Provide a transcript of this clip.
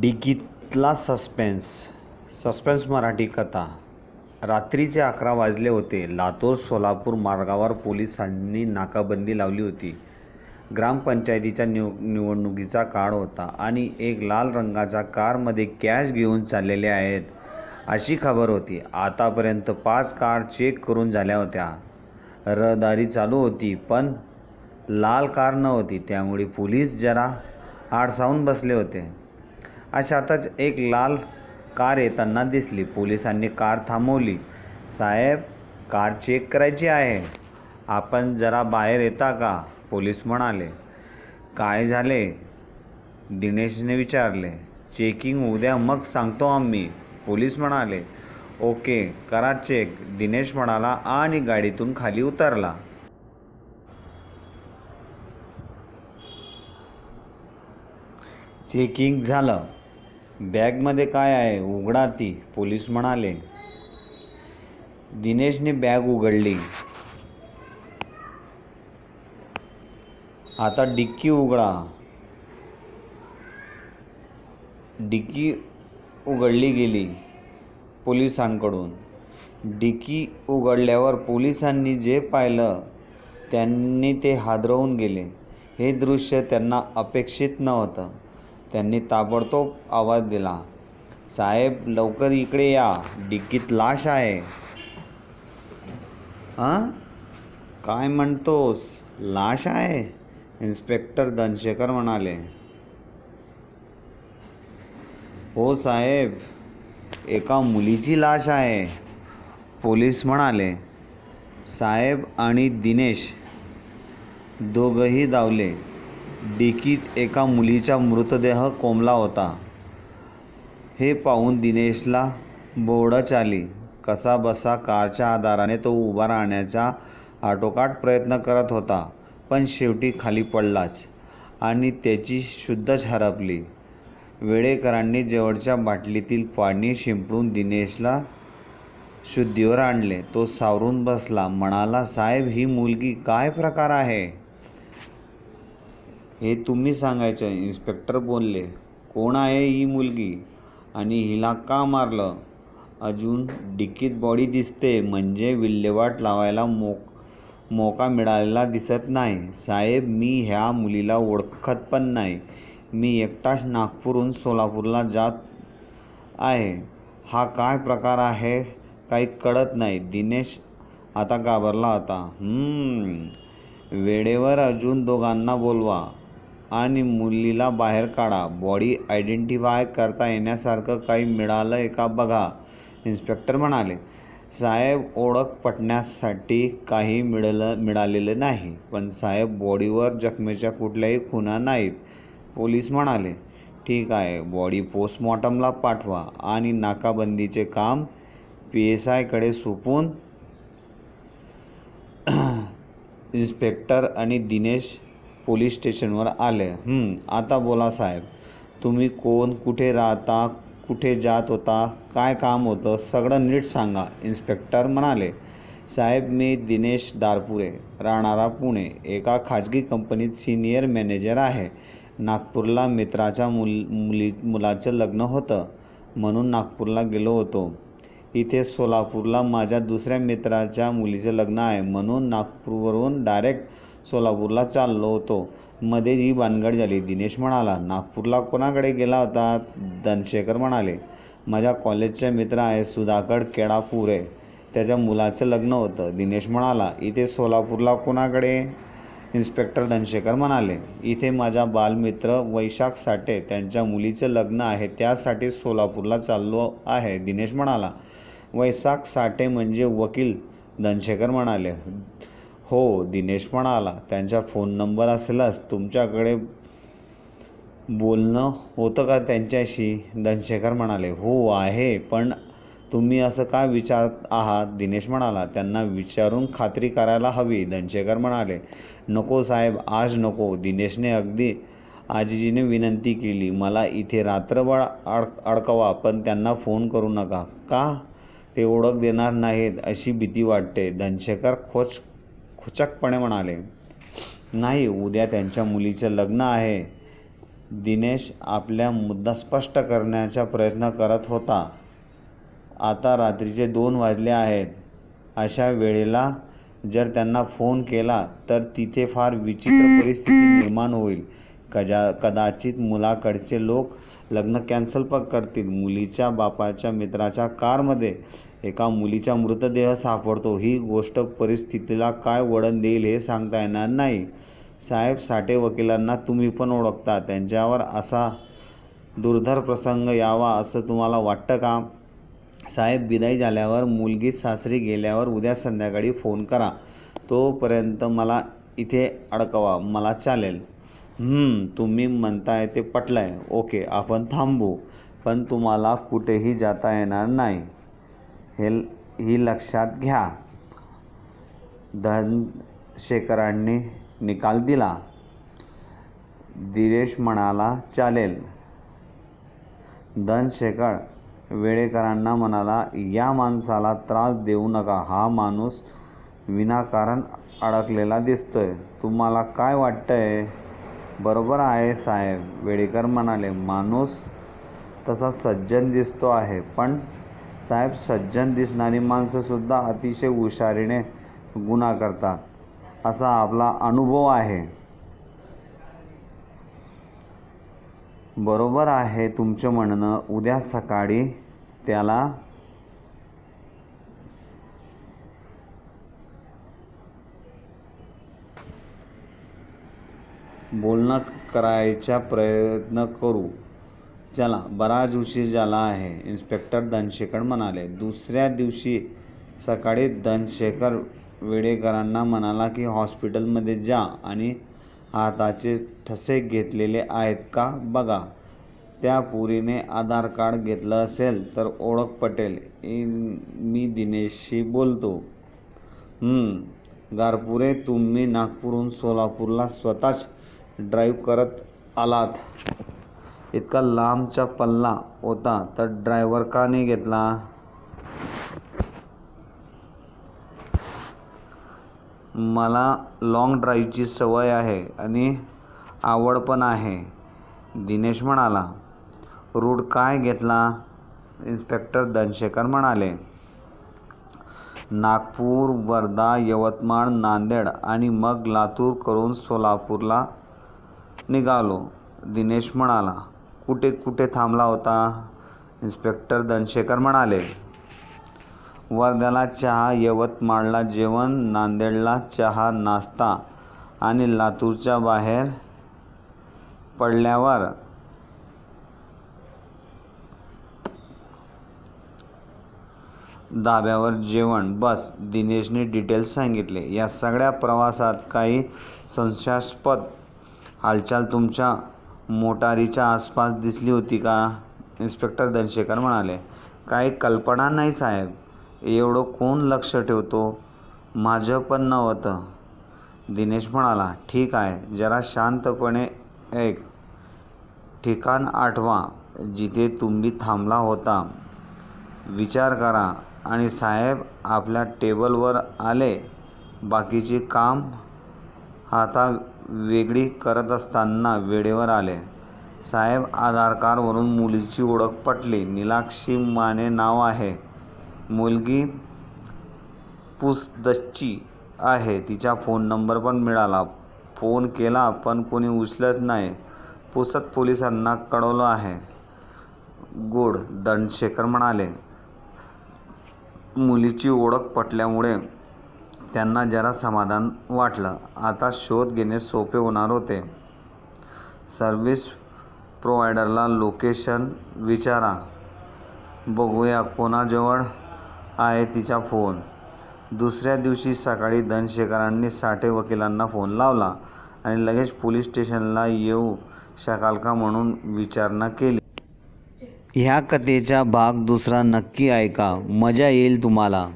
डिकीतला suspense. Suspense Marathi कथा. रात्रीचे अकरा वाजले होते. लातूर सोलापूर मार्गावर पोलिसांनी नाकाबंदी लावली होती. ग्रामपंचायतीच्या निव निवडणुकीचा काळ होता आणि एक लाल रंगाच्या कारमध्ये कॅश घेऊन चाललेले आहेत अशी खबर होती. आतापर्यंत पाच कार चेक करून झाल्या होत्या. रहदारी चालू होती पण लाल कार नव्हती. त्यामुळे पोलीस जरा आडसावून बसले होते. अशातच एक लाल कार येताना दिसली. पोलिसांनी कार थांबवली. साहेब कार चेक करायची आहे. आपण जरा बाहेर येता का? पोलीस म्हणाले. काय झाले? दिनेशने विचारले. चेकिंग उद्या मग सांगतो आम्ही. पोलीस म्हणाले. ओके करा चेक. दिनेश म्हणाला आणि गाडीतून खाली उतरला. चेकिंग झालं. बॅगमध्ये काय आहे? उघडा ती पोलीस म्हणाले. दिनेशने बॅग उघडली. आता डिक्की उघडा. डिक्की उघडली गेली पोलिसांकडून. डिक्की उघडल्यावर पोलिसांनी जे पाहिलं त्यांनी ते हादरवून गेले. हे दृश्य त्यांना अपेक्षित नव्हतं. त्यांनी ताबडतोब आवाज दिला साहेब लवकर इकडे या. डिक्कीत लाश आहे. हां? काय म्हणतोस? लाश आहे? इन्स्पेक्टर धनशेखर म्हणाले. हो साहेब एका मुलीची लाश आहे. पोलीस म्हणाले. साहेब आणि दिनेश दोघंही धावले. डिकीत एका मुलीचा मृतदेह कोंबला होता. हे पाहून दिनेशला बोर्डच आली. कसा बसा कारच्या आधाराने तो उभा राहण्याचा आटोकाट प्रयत्न करत होता पण शेवटी खाली पडलाच आणि त्याची शुद्धच हरपली. वेळेकरांनी जवळच्या बाटलीतील पाणी शिंपडून दिनेशला शुद्धीवर आणले. तो सावरून बसला. म्हणाला साहेब ही मुलगी काय प्रकार आहे? हे तुम्ही सांगायचं. इन्स्पेक्टर बोलले कोण आहे ही मुलगी? आणि हिला का मारलं? अजून डिकीत बॉडी दिसते म्हणजे विल्हेवाट लावायला मोक मोका मिळालेला दिसत नाही. साहेब मी ह्या मुलीला ओळखत पण नाही. मी एकटाच नागपूरहून सोलापूरला जात आहे. हा काय प्रकार आहे? काही कळत नाही. दिनेश आता घाबरला होता. वेळेवर अजून दोघांना बोलवा. आणि मुलीला बाहेर काढा. बॉडी आयडेंटिफाय करता येण्यासारखं काही मिळालं आहे का बघा इन्स्पेक्टर म्हणाले. साहेब ओळख पटण्यासाठी काही मिळलं मिळालेलं नाही. पण साहेब बॉडीवर जखमेच्या कुठल्याही खुणा नाहीत. पोलीस म्हणाले ठीक आहे बॉडी पोस्टमॉर्टमला पाठवा आणि नाकाबंदीचे काम पी एस आयकडे सोपून इन्स्पेक्टर आणि दिनेश पोलीस स्टेशनवर आले. आता बोला साहेब तुम्ही कोण कुठे राहता कुठे जात होता काय काम होतं सगळं नीट सांगा इन्स्पेक्टर म्हणाले. साहेब मी दिनेश दारपुरे राहणारा पुणे एका खाजगी कंपनीत सिनियर मॅनेजर आहे. नागपूरला मित्राच्या मुल मुली मुलाचं लग्न होतं म्हणून नागपूरला गेलो होतो. इथे सोलापूरला माझ्या दुसऱ्या मित्राच्या मुलीचं लग्न आहे म्हणून नागपूरवरून डायरेक्ट सोलापूरला चाललो होतो. मध्येच ही भानगड झाली दिनेश म्हणाला नागपूरला कोणाकडे गेला होता? धनशेखर म्हणाले माझ्या कॉलेजचा मित्र आहे सुधाकर केडापुरे. त्याच्या मुलाचं लग्न होतं. दिनेश म्हणाला इथे सोलापूरला कोणाकडे? इन्स्पेक्टर धनशेखर म्हणाले इथे माझा बालमित्र वैशाख साठे. त्यांच्या मुलीचं लग्न आहे त्यासाठी सोलापूरला चाललो आहे. दिनेश म्हणाला वैशाख साठे म्हणजे वकील. धनशेखर म्हणाले हो दिनेश म्हणाला त्यांचा फोन नंबर असेलच तुमच्याकडे बोलणं होतं का त्यांच्याशी? धनशेखर म्हणाले हो आहे. पण तुम्ही असं का विचारत आहात? दिनेश म्हणाला त्यांना विचारून खात्री करायला हवी. धनशेखर म्हणाले नको साहेब आज नको. दिनेशने अगदी आजीजीने विनंती केली मला इथे रात्रभर अड अडकवा पण त्यांना फोन करू नका. का? ते ओळख देणार नाहीत अशी भीती वाटते. धनशेखर खोच खुचकपणे म्हणाले नाही उद्या त्यांच्या मुलीचं लग्न आहे. दिनेश आपल्या मुद्दा स्पष्ट करण्याचा प्रयत्न करत होता. आता रात्रीचे दोन वाजले आहेत. अशा वेळेला जर त्यांना फोन केला तर तिथे फार विचित्र परिस्थिती निर्माण होईल. कजा कदाचित मुलाकडचे लोक लग्न कॅन्सल पण करतील. मुलीच्या बापाच्या मित्राच्या कारमध्ये एका मुलीचा मृतदेह सापडतो. ही गोष्ट परिस्थितीला काय वळण देईल हे सांगता येणार नाही. साहेब साठे वकिलांना तुम्ही पण ओळखता. त्यांच्यावर असा दुर्धर प्रसंग यावा असं तुम्हाला वाटतं का? साहेब बिदाई झाल्यावर मुलगी सासरी गेल्यावर उद्या संध्याकाळी फोन करा. तोपर्यंत मला इथे अडकवा. मला चालेल. तुम्ही म्हणताय ते पटलं आहे ओके आपण थांबू. पण तुम्हाला कुठेही जाता येणार नाही. हे ही लक्षात घ्या. धनशेखरांनी निकाल दिला. दिनेश म्हणाला चालेल. धनशेखर वेळेकरांना म्हणाला या माणसाला त्रास देऊ नका. हा माणूस विनाकारण अडकलेला दिसतोय. तुम्हाला काय वाटतंय? बरोबर आहे साहेब. वेडेकर म्हणाले माणूस तसा सज्जन दिसतो आहे पण साहेब सज्जन दिसणारी माणसंसुद्धा अतिशय हुशारीने गुन्हा करतात. असा आपला अनुभव आहे. बरोबर आहे तुमचं म्हणणं. उद्या सकाळी त्याला बोलणं करायचा प्रयत्न करू. चला बराच उशीर झाला आहे इन्स्पेक्टर धनशेखर म्हणाले. दुसऱ्या दिवशी सकाळी धनशेखर वेडेकरांना म्हणाला की हॉस्पिटलमध्ये जा आणि हाताचे ठसे घेतलेले आहेत का? बघा त्या पुरीने आधार कार्ड घेतलं असेल तर ओळख पटेल. इन- मी दिनेशशी बोलतो. गारपुरे तुम्ही नागपूरहून सोलापूरला स्वतःच ड्राईव्ह करत आलात. इतका लांबचा पल्ला होता तर ड्रायव्हर का नाही घेतला? मला लाँग ड्राईव्हची सवय आहे आणि आवड पण आहे दिनेश म्हणाला. रूट काय घेतला? इन्स्पेक्टर धनशेखर म्हणाले. नागपूर वर्धा यवतमाळ नांदेड आणि मग लातूर करून सोलापूरला निघालो. दिनेश म्हणाला कुठे कुठे थांबला होता? इन्स्पेक्टर धनशेखर म्हणाले वर्ध्याला चहा यवतमाळला जेवण नांदेडला चहा नाश्ता आणि लातूरच्या बाहेर पडल्यावर धाब्यावर जेवण. बस दिनेशने डिटेल्स सांगितले. या सगळ्या प्रवासात काही संशयास्पद हालचाल तुमच्या मोटारीच्या आसपास दिसली होती का? इन्स्पेक्टर धनशेखर म्हणाले काही कल्पना नाही साहेब. एवढं कोण लक्ष ठेवतो? माझं पण नव्हतं. दिनेश म्हणाला ठीक आहे जरा शांतपणे एक ठिकाण आठवा जिथे तुम्ही थांबला होता. विचार करा आणि साहेब आपल्या टेबलवर आले. बाकीचे काम हाता वेगळी करत असताना वेळेवर आले. साहेब आधार कार्डवरून मुलीची ओळख पटली. नीलाक्षी माने नाव आहे. मुलगी पुसदच्ची आहे. तिचा फोन नंबर पण मिळाला. फोन केला पण कोणी उचलत नाही. पुसत पोलिसांना कळवलं आहे. गुड दंडशेखर म्हणाले मुलीची ओळख पटल्यामुळे त्यांना जरा समाधान वाटलं. आता शोध घेणे सोपे होणार होते. सर्व्हिस प्रोव्हायडरला लोकेशन विचारा. बघूया कोणाजवळ आहे तिचा फोन. दुसऱ्या दिवशी सकाळी धनशेखरांनी साठे वकिलांना फोन लावला आणि लगेच पोलीस स्टेशनला येऊ शकाल का म्हणून विचारणा केली. ह्या कथेचा भाग दुसरा नक्की ऐका. मजा येईल तुम्हाला.